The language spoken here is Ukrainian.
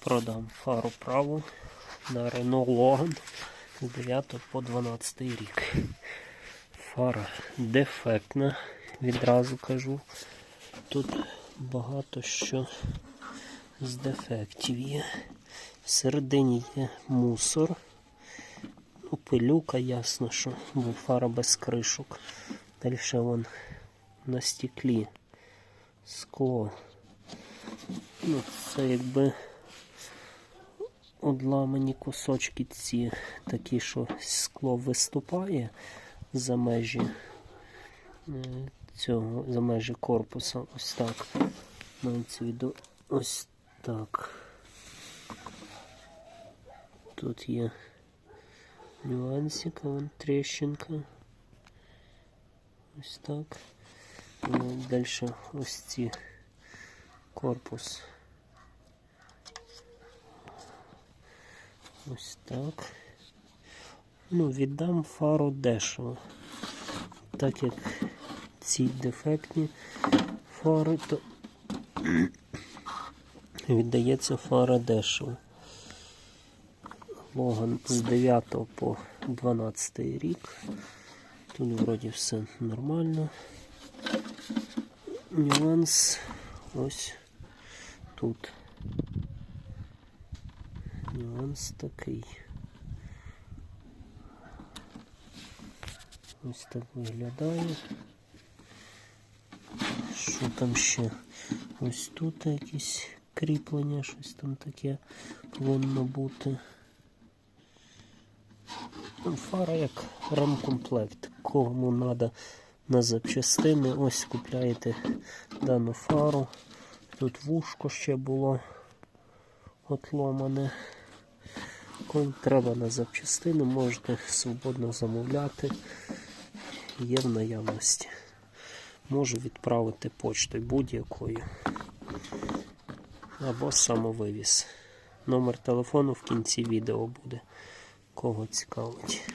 Продам фару праву на Renault Logan з 9 по 12 рік. Фара дефектна, відразу кажу. Тут багато що з дефектів є. Всередині є мусор. Ну, пилюка, ясно, що бо фара без кришок. Далі вон на стеклі скло. Ну, це якби одламані кусочки ці такі, що скло виступає за межі е, цього, за межі корпуса. Ось так. Мається відео ось так. Тут є нюансик, вон тріщинка. Ось так. Далі ось ці корпус. Ось так. Ну, віддам фару дешево. Так як ці дефектні фари, то віддається фара дешево. Логан з 9 по 12 рік. Тут вроді все нормально. Нюанс ось тут. Нюанс такий. Ось так виглядає. Що там ще? Ось тут якісь кріплення, щось там таке повинно бути. Ну, Фара як рамкомплект. Кому треба на запчастини, ось купляєте дану фару. Тут вушко ще було отломане. Коли треба на запчастини, можете свободно замовляти. Є в наявності. Можу відправити почтою будь-якою. Або самовивіз. Номер телефону в кінці відео буде. Кого цікавить.